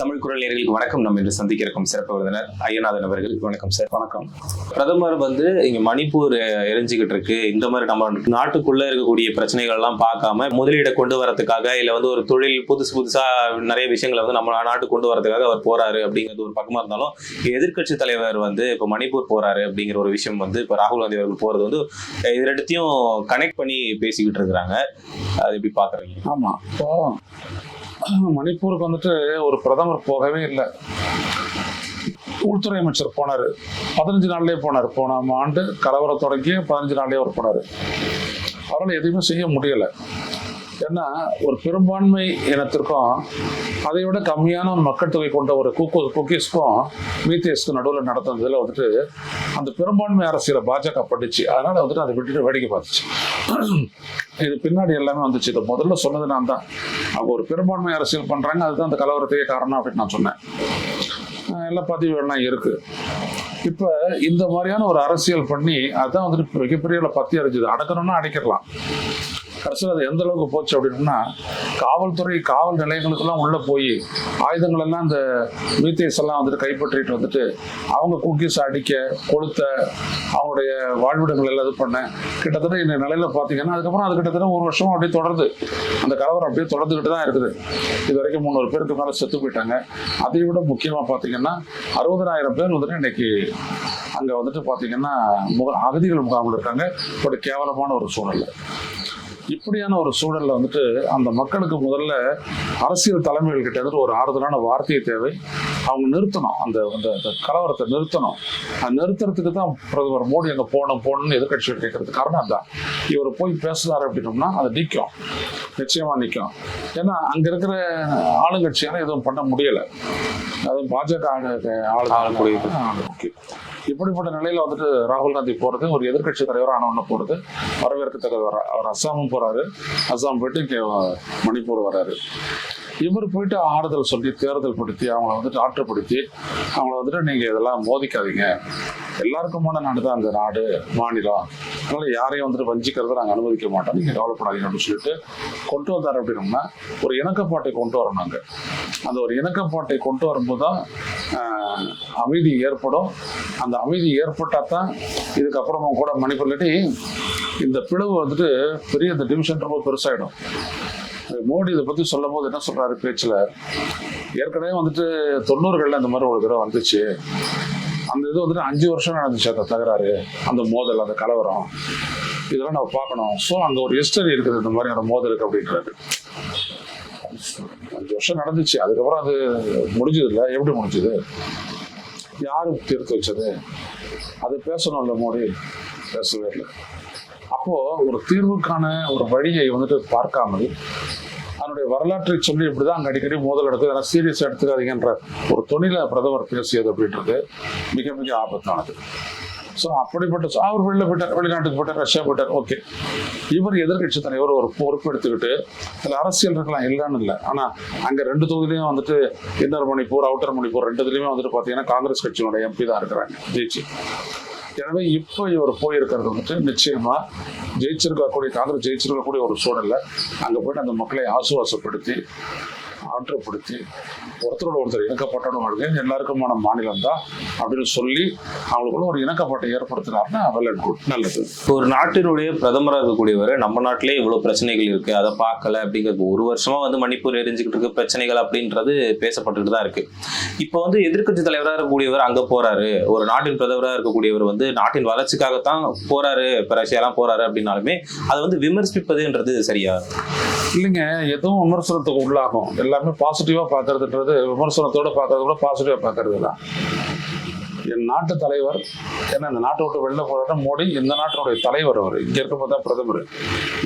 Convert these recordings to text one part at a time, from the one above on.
தமிழ் குரல் நேர்களுக்கு வணக்கம். நம்ம இன்று சந்திக்க இருக்கும் சிறப்பு விருந்தினர் ஐயநாதன் அவர்கள். வணக்கம் சார். வணக்கம். பிரதமர் வந்து இங்க மணிப்பூர் எரிஞ்சுக்கிட்டு இருக்கு. இந்த மாதிரி நம்ம நாட்டுக்குள்ள இருக்கக்கூடிய பிரச்சனைகள் எல்லாம் பார்க்காம முதலீடை கொண்டு வரதுக்காக இல்ல வந்து ஒரு தொழில் புதுசு புதுசா நிறைய விஷயங்களை வந்து நம்ம நாட்டுக்கு கொண்டு வரதுக்காக அவர் போறாரு அப்படிங்கிறது ஒரு பக்கமா இருந்தாலும் எதிர்க்கட்சி தலைவர் வந்து இப்போ மணிப்பூர் போறாரு அப்படிங்கிற ஒரு விஷயம் வந்து இப்போ ராகுல் காந்தி அவர்கள் போறது வந்து இது ரெண்டுத்தையும் கனெக்ட் பண்ணி பேசிக்கிட்டு இருக்கிறாங்க. அது எப்படி பாக்குறீங்க ஆமா. இப்போ மணிப்பூருக்கு வந்துட்டு ஒரு பிரதமர் போகவே இல்லை. உள்துறை அமைச்சர் போனார். பதினஞ்சு நாள்லயே போனார். போன ஆண்டு கலவரம் தொடங்கி பதினஞ்சு நாள்லேயே அவர் போனாரு. அவரால் எதுவுமே செய்ய முடியலை. ஏன்னா ஒரு பெரும்பான்மை இனத்திற்கும் அதை விட கம்மியான மக்கள் தொகை கொண்ட ஒரு குக்கு குக்கீஸ்க்கும் மீத்தேஸ்க்கும் நடுவில் நடத்துனதில் வந்துட்டு அந்த பெரும்பான்மை அரசியலை பாஜக பட்டுச்சு. அதனால வந்துட்டு அதை விட்டுட்டு வேடிக்கை பார்த்துச்சு. இது பின்னாடி எல்லாமே வந்துச்சு. இதை முதல்ல சொன்னது நான் தான். அவங்க ஒரு பெரும்பான்மை அரசியல் பண்றாங்க. அதுதான் அந்த கலவரத்தையே காரணம் அப்படின்னு நான் சொன்னேன். அஹ் எல்லா பதிவுகள்லாம் இருக்கு. இப்ப இந்த மாதிரியான ஒரு அரசியல் பண்ணி அதான் வந்துட்டு மிகப்பெரிய பத்தி அறிஞ்சது. அடக்கணும்னா அடைக்கிடலாம் கடைசியில் அது எந்த அளவுக்கு போச்சு அப்படின்னா காவல்துறை காவல் நிலையங்களுக்கெல்லாம் உள்ளே போய் ஆயுதங்கள் எல்லாம் இந்த மீத்தேஸ் எல்லாம் வந்துட்டு கைப்பற்றிட்டு வந்துட்டு அவங்க குக்கீஸ் அடிக்க கொளுத்த அவங்களுடைய வாழ்விடங்கள் எல்லாம் இது பண்ண கிட்டத்தட்ட இந்த நிலையில பார்த்தீங்கன்னா அதுக்கப்புறம் அது கிட்டத்தட்ட ஒரு வருஷம் அப்படியே தொடருது. அந்த கலவரம் அப்படியே தொடர்ந்துகிட்டு தான் இருக்குது. இது வரைக்கும் முந்நூறு பேருக்கு மேலே செத்து போயிட்டாங்க. அதை விட முக்கியமாக பார்த்தீங்கன்னா அறுபதாயிரம் பேர் வந்துட்டு இன்னைக்கு அங்கே வந்துட்டு பார்த்தீங்கன்னா முக அகதிகள் முகாமில் இருக்காங்க. ஒரு கேவலமான ஒரு சூழ்நிலை. இப்படியான ஒரு சூழல்ல வந்துட்டு அந்த மக்களுக்கு முதல்ல அரசியல் தலைமைகள் கிட்ட வந்துட்டு ஒரு ஆறுதலான வார்த்தையை தேவை. அவங்க நிறுத்தணும். அந்த அந்த கலவரத்தை நிறுத்தணும். அது நிறுத்துறதுக்கு தான் பிரதமர் மோடி அங்கே போகணும் போகணும்னு எதிர்கட்சிகள் கேட்கறது காரணம் அதான் இவர் போய் பேசுறாரு அப்படின்னோம்னா அது நிற்கும் நிச்சயமா நிற்கும் ஏன்னா அங்க இருக்கிற ஆளுங்கட்சியால எதுவும் பண்ண முடியல. அதுவும் பாஜக ஆளு ஆளக்கூடிய ஆளுக்கு இப்படிப்பட்ட நிலையில வந்துட்டு ராகுல் காந்தி போறது ஒரு எதிர்க்கட்சி தலைவர் ஆனவன போறது வரவேற்கத்தக்கவர் அவர் அஸ்ஸாமும் போறாரு. அஸ்ஸாம் போயிட்டு இங்கே மணிப்பூர் வராரு. இவர் போயிட்டு ஆறுதல் சொல்லி தேர்தல் படுத்தி அவங்கள வந்துட்டு ஆற்றுப்படுத்தி அவங்கள வந்துட்டு நீங்க இதெல்லாம் மோதிக்காதீங்க. எல்லாருக்குமான நாடு தான் அந்த நாடு மாநிலம். அதனால யாரையும் வந்துட்டு வஞ்சிக்கிறத நாங்கள் அனுமதிக்க மாட்டோம். நீங்கள் கவலைப்படாதீங்க அப்படின்னு சொல்லிட்டு கொண்டு வந்தார் அப்படின்னோம்னா ஒரு இணக்கப்பாட்டை கொண்டு வரோம் நாங்கள் அந்த ஒரு இணக்கப்பாட்டை கொண்டு வரும்போது தான் அமைதி ஏற்படும். அந்த அமைதி ஏற்பட்டால் தான் இதுக்கப்புறமும் கூட மணிப்பூர்லட்டி இந்த பிளவு வந்துட்டு பெரிய இந்த டிவிஷன் ரொம்ப பெருசாயிடும். மோடி இதை பற்றி சொல்லும் போது என்ன சொல்கிறாரு பேச்சில்? ஏற்கனவே வந்துட்டு தொண்ணூறுகளில் இந்த மாதிரி ஒரு தடவை வந்துச்சு. அந்த இது வந்துட்டு அஞ்சு வருஷம் நடந்துச்சு அந்த தகராறு அந்த மோதல் அந்த கலவரம். இதெல்லாம் நம்ம பார்க்கணும். ஸோ அங்கே ஒரு ஹிஸ்டரி இருக்குது இந்த மாதிரியான மோதலுக்கு அப்படின்றது. அஞ்சு வருஷம் நடந்துச்சு. அதுக்கப்புறம் அது முடிஞ்சது இல்லை எப்படி முடிஞ்சது? யாரு தீர்த்து வச்சது? அது பேசணும்ல மோடி? பேசவே இல்லை. அப்போது ஒரு தீர்வுக்கான ஒரு வழியை வந்துட்டு பார்க்காமல் அதனுடைய வரலாற்றை சொல்லி இப்படிதான் அங்கே அடிக்கடி மோதல் நடக்குது. அதெல்லாம் சீரியஸ் எடுத்துக்காதீங்கன்ற ஒரு துணில பிரதமர் பேசியது அப்படின்றது மிக மிக ஆபத்தானது. ஸோ அப்படிப்பட்ட அவர் வெளில போயிட்டார் வெளிநாட்டுக்கு போயிட்டார் ரஷ்யா போயிட்டார் ஓகே இவர் எதிர்கட்சி தலைவர் ஒரு பொறுப்பு எடுத்துக்கிட்டு அதில் அரசியல் இருக்கலாம் இல்லைன்னு இல்லை. ஆனால் அங்கே ரெண்டு தொகுதியிலையும் வந்துட்டு இன்னர் மணிப்பூர் அவுட்டர் மணிப்பூர் ரெண்டு இதுலையுமே வந்துட்டு பார்த்தீங்கன்னா காங்கிரஸ் கட்சியினுடைய எம்பி தான் இருக்கிறாங்க ஜெயிச்சு. எனவே இப்போ இவர் போயிருக்கிறது வந்துட்டு நிச்சயமா ஜெயிச்சிருக்கக்கூடிய காங்கிரஸ் ஜெயிச்சிருக்கக்கூடிய ஒரு சூழல்ல அங்கே போயிட்டு அந்த மக்களை ஆசுவாசப்படுத்தி ஆற்றுப்படுத்தி ஒருத்தரோட ஒருத்தர் இணக்கப்பட்டோட வாழ்க்கை எல்லாருக்குமான மாநிலம் தான் அப்படின்னு சொல்லி அவங்களுக்குள்ள ஒரு இணக்கப்பாட்டை ஏற்படுத்தினார்னா வெல் அண்ட் குட் நல்லது. இப்போ ஒரு நாட்டினுடைய பிரதமராக இருக்கக்கூடியவர் நம்ம நாட்டிலே இவ்வளோ பிரச்சனைகள் இருக்கு அதை பார்க்கல அப்படிங்கிறது ஒரு வருஷமா வந்து மணிப்பூர் எரிஞ்சுக்கிட்டு இருக்கு பிரச்சனைகள் அப்படின்றது பேசப்பட்டுட்டு தான் இருக்கு. இப்போ வந்து எதிர்க்கட்சி தலைவராக இருக்கக்கூடியவர் அங்கே போறாரு ஒரு நாட்டின் பிரதமராக இருக்கக்கூடியவர் வந்து நாட்டின் வளர்ச்சிக்காகத்தான் போறாரு இப்போ ரஷ்யாலாம் போறாரு அப்படின்னாலுமே அதை வந்து விமர்சிப்பதுன்றது சரியா? இல்லைங்க எதுவும் விமர்சனத்துக்கு உள்ளாகும். எல்லாமே பாசிட்டிவா பார்க்கறதுன்றது விமர்சனத்தோட பார்க்கறத கூட பாசிட்டிவா பார்க்கறது தான். என் நாட்டு தலைவர் ஏன்னா இந்த நாட்டை விட்டு வெளில போறாருன்னா மோடி இந்த நாட்டினுடைய தலைவர் அவர். இங்க இருக்கும்போது தான் பிரதமர்.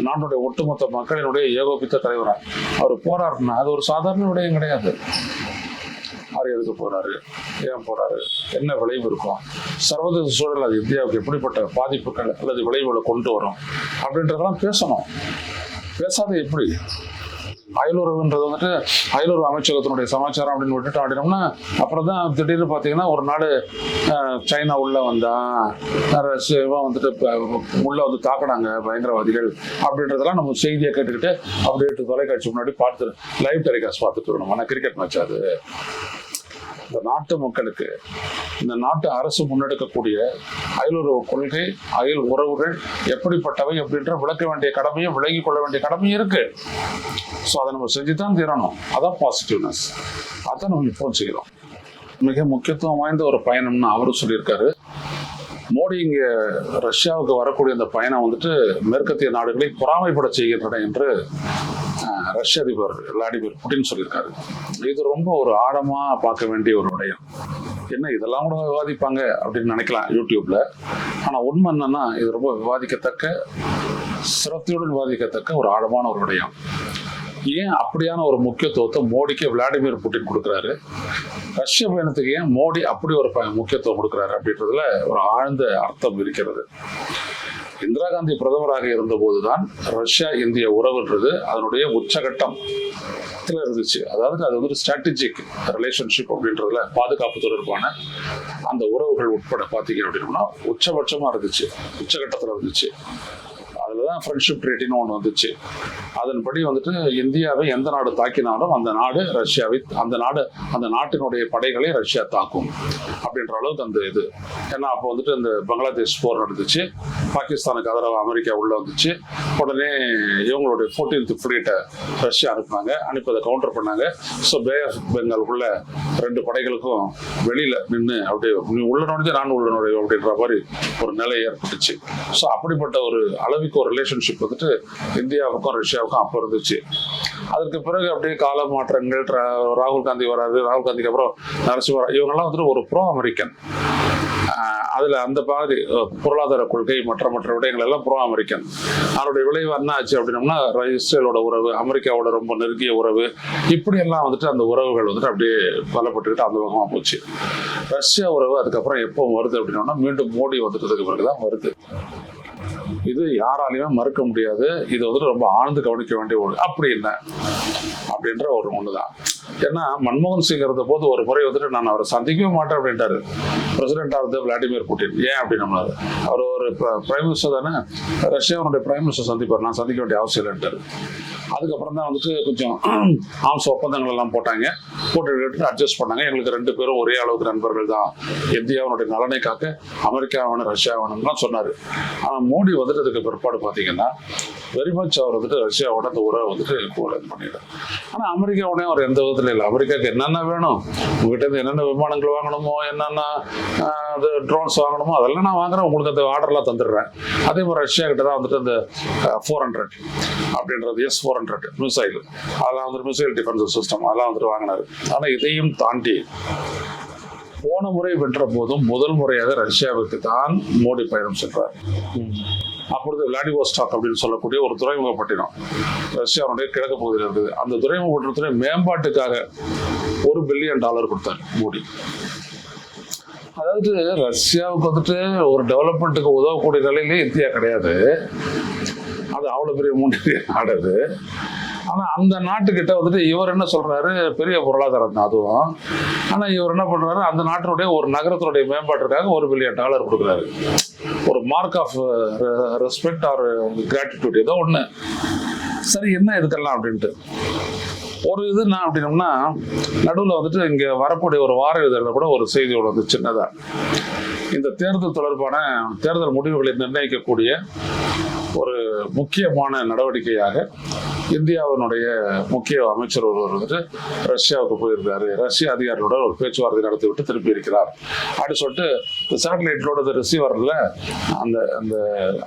நாட்டுடைய ஒட்டுமொத்த மக்களினுடைய ஏகோபித்த தலைவரா. அவர் போறாருன்னா அது ஒரு சாதாரண விடயம் கிடையாது. அவர் எதுக்கு போறாரு? ஏன் போறாரு? என்ன விளைவு இருக்கும்? சர்வதேச சூழல் அது இந்தியாவுக்கு எப்படிப்பட்ட பாதிப்புகள் அல்லது விளைவுகளை கொண்டு வரும்? அப்படின்றதெல்லாம் பேசணும். பேசாத எப்படி? அயலுறவுன்றது வந்துட்டு அயலுறவு அமைச்சகத்தினுடைய சமாச்சாரம் அப்படின்னு விட்டுட்டு ஆடினோம்னா அப்புறம் தான் திடீர்னு பார்த்தீங்கன்னா ஒரு நாடு சைனா உள்ளே வந்தான் ரஷ்யாவா வந்துட்டு உள்ளே வந்து தாக்குனாங்க பயங்கரவாதிகள் அப்படின்றதெல்லாம் நம்ம செய்தியை கேட்டுக்கிட்டு அப்படியே தொலைக்காட்சி முன்னாடி பார்த்து லைவ் டெலிகாஸ்ட் பார்த்துட்டு வரணும் ஆனால் கிரிக்கெட் மேட்ச் அது. இந்த நாட்டு மக்களுக்கு இந்த நாட்டு அரசு முன்னெடுக்கக்கூடிய அயலுறவு கொள்கை அயல் உறவுகள் எப்படிப்பட்டவை அப்படின்ற விளக்க வேண்டிய கடமையும் விலகி கொள்ள வேண்டிய கடமையும் இருக்கு. ஸோ அதை நம்ம செஞ்சு தான் தீரணும். அதான் பாசிட்டிவ்னஸ் அதான் நம்ம இப்போ செய்கிறோம் மிக முக்கியத்துவம் வாய்ந்த ஒரு பயணம்னு அவரும் சொல்லியிருக்காரு. மோடி இங்க ரஷ்யாவுக்கு வரக்கூடிய அந்த பயணம் வந்துட்டு மேற்கத்திய நாடுகளை பொறாமைப்பட செய்கின்றன என்று ரஷ்ய அதிபர் விளாடிமிர் புட்டின் சொல்லியிருக்காரு. இது ரொம்ப ஒரு ஆழமா பார்க்க வேண்டிய ஒரு விடயம். என்ன இதெல்லாம் கூட விவாதிப்பாங்க அப்படின்னு நினைக்கலாம் யூடியூப்ல. ஆனா உண்மை என்னன்னா இது ரொம்ப விவாதிக்கத்தக்க சிரத்தையுடன் விவாதிக்கத்தக்க ஒரு ஆழமான ஒரு விடயம். ஏன் அப்படியான ஒரு முக்கியத்துவத்தை மோடிக்கு விளாடிமிர் புட்டின் கொடுக்குறாரு? ரஷ்ய பயணத்துக்கு ஏன் மோடி அப்படி ஒரு முக்கியத்துவம் கொடுக்குறாரு அப்படின்றதுல ஒரு ஆழ்ந்த அர்த்தம் இருக்கிறது. இந்திரா காந்தி பிரதமராக இருந்தபோது தான் ரஷ்யா இந்திய உறவுன்றது அதனுடைய உச்சகட்டம் இருந்துச்சு. அதாவது அது வந்து ஸ்ட்ராட்டஜிக் ரிலேஷன்ஷிப் அப்படின்றதுல பாதுகாப்பு தொடர்பான அந்த உறவுகள் உட்பட பார்த்தீங்க அப்படின்னா உச்சபட்சமாக இருந்துச்சு. உச்சகட்டத்தில் இருந்துச்சு. அதில் தான் ஃப்ரெண்ட்ஷிப் ட்ரீட்டின்னு ஒன்று வந்துச்சு. அதன்படி வந்துட்டு இந்தியாவை எந்த நாடு தாக்கினாலும் அந்த நாடு ரஷ்யாவை அந்த நாடு அந்த நாட்டினுடைய படைகளை ரஷ்யா தாக்கும் அப்படின்ற அளவுக்கு அந்த இது. ஏன்னா அப்போ வந்துட்டு இந்த பங்களாதேஷ் போர் நடந்துச்சு. பாகிஸ்தானுக்கு ஆதரவு அமெரிக்கா உள்ளே வந்துச்சு. உடனே இவங்களுடைய ஃபோர்டீன்த் ஃப்ளீட்டை ரஷ்யா அனுப்புனாங்க. அனுப்பி அதை கவுண்டர் பண்ணாங்க. ஸோ பே ஆஃப் பெங்காலுக்குள்ள ரெண்டு படைகளுக்கும் வெளியில் நின்று அப்படியே நீ உள்ள நுழைஞ்சு நான் உள்ள நுழைவு அப்படின்ற மாதிரி ஒரு நிலை ஏற்பட்டுச்சு. ஸோ அப்படிப்பட்ட ஒரு அளவு அளவுக்கு ஒரு ரிலேஷன்ஷிப் வந்துட்டு இந்தியாவுக்கும் ரஷ்யாவுக்கும் அப்போ இருந்துச்சு. அதற்கு பிறகு அப்படியே கால மாற்றங்கள் ராகுல் காந்தி வராது ராகுல் காந்திக்கு அப்புறம் நரசிம்மரா இவங்கெல்லாம் வந்துட்டு ஒரு ப்ரோ அமெரிக்கன் அதில் அந்த பாதி பொருளாதார கொள்கை மற்ற மற்ற விடயங்கள் எல்லாம் ப்ரோ அமெரிக்கன் அதனுடைய விளைவு என்ன ஆச்சு அப்படின்னம்னா இஸ்ரேலோட உறவு அமெரிக்காவோட ரொம்ப நெருங்கிய உறவு இப்படியெல்லாம் வந்துட்டு அந்த உறவுகள் வந்துட்டு அப்படியே பலப்பட்டுக்கிட்டு அந்த பக்கமாக போச்சு. ரஷ்யா உறவு அதுக்கப்புறம் எப்போ வருது அப்படின்னோம்னா மீண்டும் மோடி வந்துட்டதுக்கு பிறகு தான் வருது. இது யாராலையுமே மறுக்க முடியாது. இது வந்துட்டு ரொம்ப ஆழ்ந்து கவனிக்க வேண்டிய ஒரு அப்படி என்ன? அப்படின்ற ஒரு ஒண்ணுதான். ஏன்னா மன்மோகன் சிங் இருந்த போது ஒரு முறை வந்துட்டு நான் அவரை சந்திக்கவே மாட்டேன் அப்படின்ட்டாரு. பிரசிடென்ட் ஆஃப் விளாடிமிர் புட்டின் ஏன் அப்படின்னு அவர் ஒரு பிரைம் மினிஸ்டர் தானே? ரஷ்யாவுடைய பிரைம் மினிஸ்டர் சந்திப்பார். நான் சந்திக்க வேண்டிய அவசியம் இல்லைன்ட்டாரு. அதுக்கப்புறம் தான் வந்துட்டு கொஞ்சம் ஆம்ஸ் ஒப்பந்தங்கள் எல்லாம் போட்டாங்க. போட்டு அட்ஜஸ்ட் பண்ணாங்க. எங்களுக்கு ரெண்டு பேரும் ஒரே அளவுக்கு நண்பர்கள் தான். இந்தியாவினுடைய நலனை காக்க அமெரிக்கா வேணும் ரஷ்யா வேணும்லாம் சொன்னார். ஆனால் மோடி வந்து வந்துட்டதுக்கு பிற்பாடு பார்த்தீங்கன்னா வெரி மச் அவர் வந்துட்டு ரஷ்யாவோட அந்த உறவை வந்துட்டு கூட இது பண்ணிடுறாரு ஆனால் உடனே அவர் எந்த விதத்துல இல்லை. அமெரிக்காவுக்கு என்னென்ன வேணும்? உங்ககிட்ட இருந்து என்னென்ன விமானங்கள் வாங்கணுமோ என்னென்ன அது ட்ரோன்ஸ் வாங்கணுமோ அதெல்லாம் நான் வாங்குறேன். உங்களுக்கு அந்த ஆர்டர்லாம் தந்துடுறேன். அதே மாதிரி ரஷ்யா கிட்ட தான் வந்துட்டு அந்த ஃபோர் ஹண்ட்ரட் அப்படின்றது எஸ் ஃபோர் ஹண்ட்ரட் மிசைல் அதெல்லாம் வந்துட்டு மிசைல் டிஃபென்ஸ் சிஸ்டம் அதெல்லாம் வந்துட்டு வாங்கினாரு. ஆனால் இதையும் தாண்டி போன முறை வென்ற போதும் முதல் முறையாக ரஷ்யாவுக்கு தான் மோடி பயணம் சென்றார். அப்பொழுது விளாடிவோஸ்டாக் அப்படின்னு சொல்லக்கூடிய ஒரு துறைமுகப்பட்டினம் ரஷ்யாவுடைய கிழக்கு பகுதியில் இருக்குது. அந்த துறைமுகப்பட்டினத்துடைய மேம்பாட்டுக்காக ஒரு பில்லியன் டாலர் கொடுத்தார் மோடி. அதாவது ரஷ்யாவுக்கு வந்துட்டு ஒரு டெவலப்மெண்ட்டுக்கு உதவக்கூடிய நிலையிலே இந்தியா கிடையாது. அது அவ்வளோ பெரிய மூன்று நாடு அது ஆனால் அந்த நாட்டுக்கிட்ட வந்துட்டு இவர் என்ன சொல்றாரு? பெரிய பொருளாதாரம் தான் அதுவும். ஆனால் இவர் என்ன பண்றாரு? அந்த நாட்டினுடைய ஒரு நகரத்தினுடைய மேம்பாட்டிற்காக ஒரு பில்லியன் டாலர் கொடுக்குறாரு. ஒரு mark of respect or gratitude ஏதோ ஒன்று சரி என்ன இதுக்கெல்லாம் அப்படின்ட்டு. ஒரு இது என்ன அப்படின்னம்னா நடுவில் வந்துட்டு இங்கே வரக்கூடிய ஒரு வார இதழில் கூட ஒரு செய்தியோட வந்து சின்னதாக இந்த தேர்தல் தொடர்பான தேர்தல் முடிவுகளை நிர்ணயிக்கக்கூடிய ஒரு முக்கியமான நடவடிக்கையாக இந்தியாவினுடைய முக்கிய அமைச்சர் ஒருவர் வந்துட்டு ரஷ்யாவுக்கு போயிருக்காரு. ரஷ்ய அதிகாரிகளோட ஒரு பேச்சுவார்த்தை நடத்தி விட்டு திருப்பி இருக்கிறார். அப்படின்னு சொல்லிட்டு இந்த சேட்டலைட்லோட ரிசீவரில் அந்த அந்த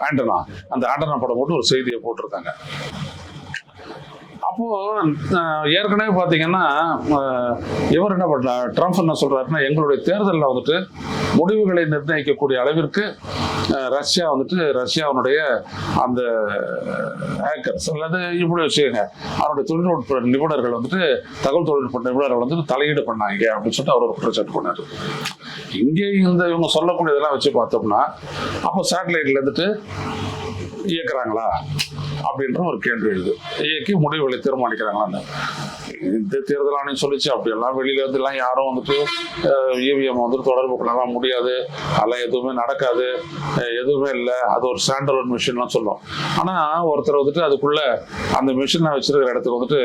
ஆண்டனா அந்த ஆண்டனா படம் போட்டு ஒரு செய்தியை போட்டிருக்காங்க. அப்போ ஏற்கனவே பார்த்தீங்கன்னா இவர் என்ன பண்றார் ட்ரம்ப் என்ன சொல்றாருன்னா எங்களுடைய தேர்தலில் வந்துட்டு முடிவுகளை நிர்ணயிக்கக்கூடிய அளவிற்கு ரஷ்யா வந்துட்டு ரஷ்யாவுடைய அந்த ஹேக்கர்ஸ் அல்லது இப்படி வச்சுக்கோங்க அவருடைய தொழில்நுட்ப நிபுணர்கள் வந்துட்டு தகவல் தொழில்நுட்ப நிபுணர்கள் வந்துட்டு தலையீடு பண்ணாங்க அப்படின்னு சொல்லிட்டு அவர் ஒரு குற்றச்சாட்டு பண்ணார். இங்கே இந்த இவங்க சொல்லக்கூடியதெல்லாம் வச்சு பார்த்தோம்னா அப்போ சேட்டலைட்ல இருந்துட்டு இயக்குறாங்களா? அப்படின்ற ஒரு கேள்வி எழுது. இயக்கி முடிவுகளை தீர்மானிக்கிறாங்களான்னு இந்த தேர்தல் ஆணையம் சொல்லிச்சு அப்படியெல்லாம் வெளியில இருந்து எல்லாம் யாரும் வந்துட்டு இவிஎம் வந்துட்டு தொடர்பு கொள்ளலாம் முடியாது. அதெல்லாம் எதுவுமே நடக்காது. எதுவுமே இல்லை. அது ஒரு ஸ்டாண்டர்ட் மிஷின்லாம் சொல்லும் ஆனா ஒருத்தர் வந்துட்டு அதுக்குள்ள அந்த மிஷினை வச்சிருக்கிற இடத்துக்கு வந்துட்டு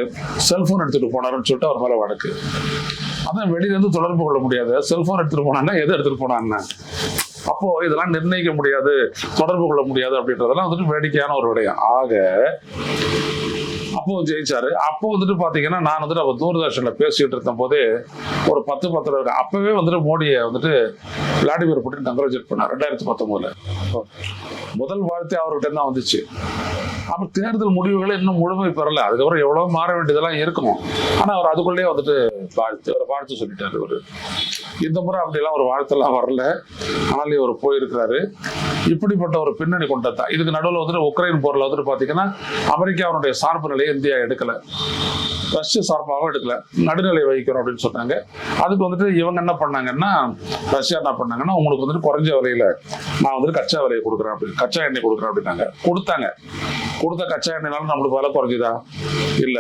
செல்போன் எடுத்துட்டு போனாருன்னு சொல்லிட்டு அவர் மேல வழக்கு. அதான் வெளியில இருந்து தொடர்பு கொள்ள முடியாது. செல்போன் எடுத்துட்டு போனாங்கன்னா எதை எடுத்துட்டு போனாங்க அப்போ இதெல்லாம் நிர்ணயிக்க முடியாது தொடர்பு கொள்ள முடியாது அப்படின்றதெல்லாம் வந்துட்டு வேடிக்கையான ஒரு விடயம். ஆக அப்போ ஜெயிச்சாரு. அப்போ வந்துட்டு பாத்தீங்கன்னா நான் வந்துட்டு அவர் தூர்தர்ஷன்ல பேசிட்டு இருந்த போதே ஒரு பத்து பத்து இருக்கு அப்பவே வந்துட்டு மோடியை வந்துட்டு விளாடிமிர் புட்டின் கங்க்ராச்சுலேட் பண்ணார் ரெண்டாயிரத்தி பத்தொன்பதுல. முதல் வாழ்த்தே அவர்கிட்ட தான் வந்துச்சு. அப்ப தேர்தல் முடிவுகளை இன்னும் முழுமை பெறல. அதுக்கப்புறம் எவ்வளவு மாற வேண்டியதெல்லாம் இருக்கும். ஆனா அவர் அதுக்குள்ளேயே வந்துட்டு வாழ்த்து ஒரு வாழ்த்து சொல்லிட்டாரு அவரு. இந்த முறை அப்படியெல்லாம் ஒரு வாழ்த்தெல்லாம் வரல. ஆனாலே அவர் போயிருக்கிறாரு. இப்படிப்பட்ட ஒரு பின்னணி கொண்டதான் இதுக்கு நடுவில் வந்துட்டு உக்ரைன் போர்ல வந்துட்டு பாத்தீங்கன்னா அமெரிக்காவுடைய சார்பு நிலையை இந்தியா எடுக்கல. ரஷ்ய சார்பாகவும் எடுக்கல. நடுநிலை வகிக்கிறோம் அப்படின்னு சொன்னாங்க. அதுக்கு வந்துட்டு இவங்க என்ன பண்ணாங்கன்னா ரஷ்யா என்ன பண்ணாங்கன்னா உங்களுக்கு வந்துட்டு குறைஞ்ச விலையில நான் வந்துட்டு கச்சா விலையை கொடுக்குறேன் அப்படின்னு கச்சா எண்ணெய் கொடுக்குறேன் அப்படின்னாங்க. கொடுத்தாங்க. கொடுத்த கச்சா எண்ணெய்னால நம்மளுக்கு விலை குறைஞ்சுதா? இல்ல.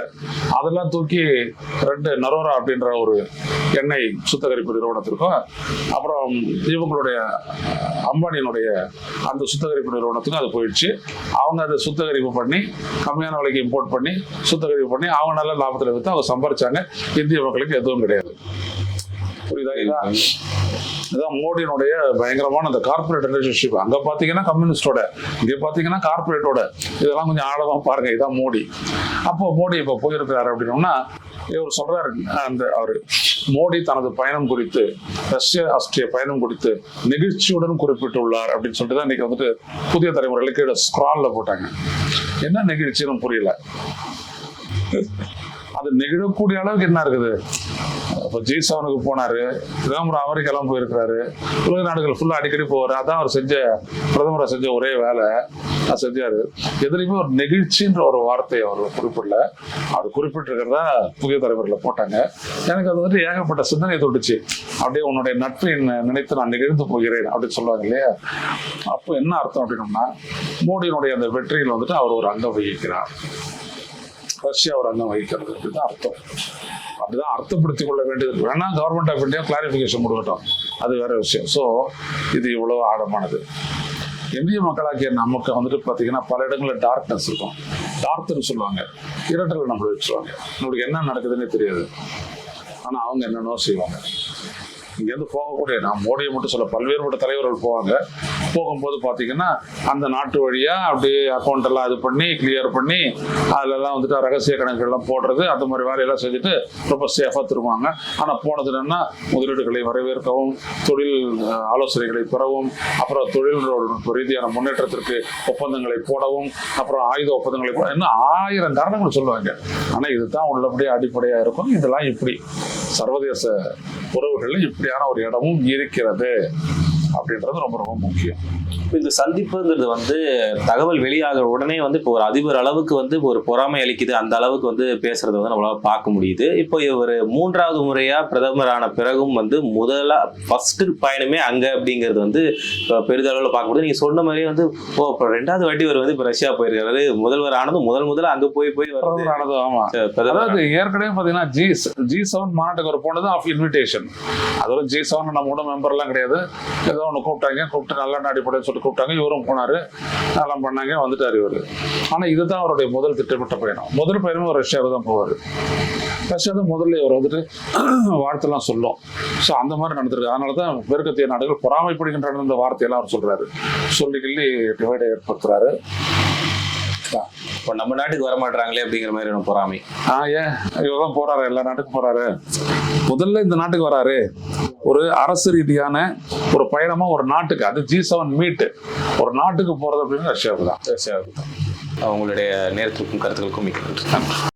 அதெல்லாம் தூக்கி ரெண்டு நரோரா அப்படின்ற ஒரு எண்ணெய் சுத்தகரிப்பு நிறுவனத்திற்கும் அப்புறம் இவங்களுடைய அம்பானியினுடைய அந்த சுத்தகரிப்பு நிறுவனத்துக்கும் அது போயிடுச்சு. அவங்க அதை சுத்தகரிப்பு பண்ணி கம்மியான விலைக்கு இம்போர்ட் பண்ணி சுத்தகரிப்பு பண்ணி அவங்க நல்ல லாபத்தில் விற்று அவங்க சம்பாரிச்சாங்க. இந்திய மக்களுக்கு எதுவும் கிடையாது. புரியுதா? இதான் இதுதான் மோடியினுடைய பயங்கரமான அந்த கார்ப்பரேட் ரிலேஷன்ஷிப் அங்க பாத்தீங்கன்னா கம்யூனிஸ்டோட இங்க பாத்தீங்கன்னா கார்ப்பரேட்டோட இதெல்லாம் கொஞ்சம் ஆழமா பாருங்க இதான் மோடி. அப்போ மோடி இப்ப போயிருக்கிறாரு அப்படின்னோம்னா இவர் சொல்றாரு அந்த அவரு மோடி தனது பயணம் குறித்து ரஷ்ய ஆஸ்திரிய பயணம் குறித்து நெகிழ்ச்சியுடன் குறிப்பிட்டுள்ளார் அப்படின்னு சொல்லிட்டு தான் இன்னைக்கு வந்துட்டு புதிய தலைமுறையில கீழே ஸ்க்ரால்ல போட்டாங்க. என்ன நெகிழ்ச்சின்னு புரியல. அது நெகிழக்கூடிய அளவுக்கு என்ன இருக்குது? இப்போ ஜி செவனுக்கு போனாரு. பிரதமர் அமெரிக்காலாம் போயிருக்கிறாரு. உலக நாடுகள் ஃபுல்லாக அடிக்கடி போவார். அதான் அவர் செஞ்ச பிரதமரை செஞ்ச ஒரே வேலை. நான் செஞ்சார். எதுலையுமே ஒரு நெகிழ்ச்சின்ற ஒரு வார்த்தையை அவர் குறிப்பிடல. அவர் குறிப்பிட்டிருக்கிறதா புதிய தலைவரில் போட்டாங்க. எனக்கு அது வந்து ஏகப்பட்ட சிந்தனை தொட்டுச்சு. அப்படியே உன்னுடைய நட்பை நினைத்து நான் நெகிழ்ந்து போகிறேன் அப்படின்னு சொல்லுவாங்க இல்லையா? அப்போ என்ன அர்த்தம் அப்படின்னோம்னா மோடியினுடைய அந்த வெற்றியில் வந்துட்டு அவர் ஒரு அங்கம் வகிக்கிறார். ரஷ்யா ஒரு அங்கம் வகிக்கிறது அப்படிதான் அர்த்தம். அப்படிதான் அர்த்தப்படுத்திக் கொள்ள வேண்டியது. வேணா கவர்மெண்ட் ஆஃப் இந்தியா கிளாரிஃபிகேஷன் கொடுக்கட்டும். அது வேற விஷயம். ஸோ இது இவ்வளவு ஆழமானது. இந்திய மக்களாகிய நமக்கு வந்துட்டு பார்த்தீங்கன்னா பல இடங்களில் டார்க்னஸ் இருக்கும். டார்க்னு சொல்லுவாங்க. இருட்டல் நம்மளை வச்சுருவாங்க. நம்மளுக்கு என்ன நடக்குதுன்னே தெரியாது. ஆனால் அவங்க என்னென்னோ செய்வாங்க. இங்கேருந்து போகக்கூடிய நான் மோடியை மட்டும் சொல்ல பல்வேறுபட்ட தலைவர்கள் போவாங்க. போகும்போது பார்த்தீங்கன்னா அந்த நாட்டு வழியாக அப்படியே அக்கௌண்ட் எல்லாம் இது பண்ணி கிளியர் பண்ணி அதிலெல்லாம் வந்துட்டு ரகசிய கணக்குகள்லாம் போடுறது அந்த மாதிரி வேலையெல்லாம் செஞ்சுட்டு ரொம்ப சேஃபாக திரும்புவாங்க. ஆனால் போனது என்னென்னா முதலீடுகளை வரவேற்கவும் தொழில் ஆலோசனைகளை பெறவும் அப்புறம் தொழில் ரீதியான முன்னேற்றத்திற்கு ஒப்பந்தங்களை போடவும் அப்புறம் ஆயுத ஒப்பந்தங்களை போட இன்னும் ஆயிரம் காரணங்கள் சொல்லுவாங்க. ஆனால் இதுதான் உள்ளபடியே அடிப்படையாக இருக்கும். இதெல்லாம் இப்படி. சர்வதேச உறவுகளில் இப்படியான ஒரு இடமும் இருக்கிறது. அப்படின்றது ரொம்ப ரொம்ப முக்கியம். இந்த சந்திப்புங்கிறது வந்து தகவல் வெளியாகிற உடனே வந்து இப்போ ஒரு அதிபர் அளவுக்கு வந்து ஒரு பொறாமை அளிக்குது. அந்த அளவுக்கு வந்து பேசுறத வந்து நம்மளால பார்க்க முடியுது. இப்போ இவர் மூன்றாவது முறையா பிரதமரான பிறகும் வந்து முதலா ஃபர்ஸ்ட் பயணமே அங்க அப்படிங்கிறது வந்து பெரிதளவில் பார்க்க முடியுது நீங்க சொன்ன மாதிரியே வந்து ஓ இப்போ ரெண்டாவது வாட்டி இவர் வந்து இப்போ ரஷ்யா போயிருக்காரு. முதல்வர் ஆனதும் முதல் முதல்ல அங்க போய் போய் பிரதமரானது ஆமா. அதாவது ஏற்கனவே பாத்தீங்கன்னா ஜி ஜி செவன் மாநாட்டுக்கு ஒரு போனது ஆஃப் இன்விடேஷன் அதோட ஜி செவன் நம்ம கூட மெம்பர்லாம் கிடையாது. ஏதோ ஒன்று கூப்பிட்டாங்க கூப்பிட்டு நல்ல அடிப்படைன்னு சொல்லிட்டு கூப்பிட்டாங்க இவரும் போனாரு எல்லாம் பண்ணாங்க வந்துட்டாரு இவரு. ஆனா இதுதான் அவருடைய முதல் திட்டமிட்ட பயணம். முதல் பயணமும் ரஷ்யாவுக்கு தான் போவார். ரஷ்யா தான் முதல்ல இவர் வந்துட்டு வாழ்த்தெல்லாம் சொல்லும். ஸோ அந்த மாதிரி நடந்திருக்கு. அதனால தான் பெருக்கத்திய நாடுகள் பொறாமைப்படுகின்றன இந்த வார்த்தையெல்லாம் அவர் சொல்றாரு. சொல்லி கிள்ளி டிவைடை ஏற்படுத்துறாரு. இப்போ நம்ம நாட்டுக்கு வர மாட்டாங்களே அப்படிங்கிற மாதிரி பொறாமை. ஆ ஏன்? இவர் தான் போறாரு? எல்லா நாட்டுக்கும் போறாரு? முதல்ல இந்த நாட்டுக்கு வராரு. ஒரு அரசு ரீதியான ஒரு பயணமா ஒரு நாட்டுக்கு அது ஜி செவன் மீட் ஒரு நாட்டுக்கு போறது அப்படின்னு ரஷ்யாவுக்கு தான். ரஷ்யாவுக்கு தான். அவங்களுடைய நேரத்திற்கும் கருத்துக்களுக்கும் மிக்க நன்றி.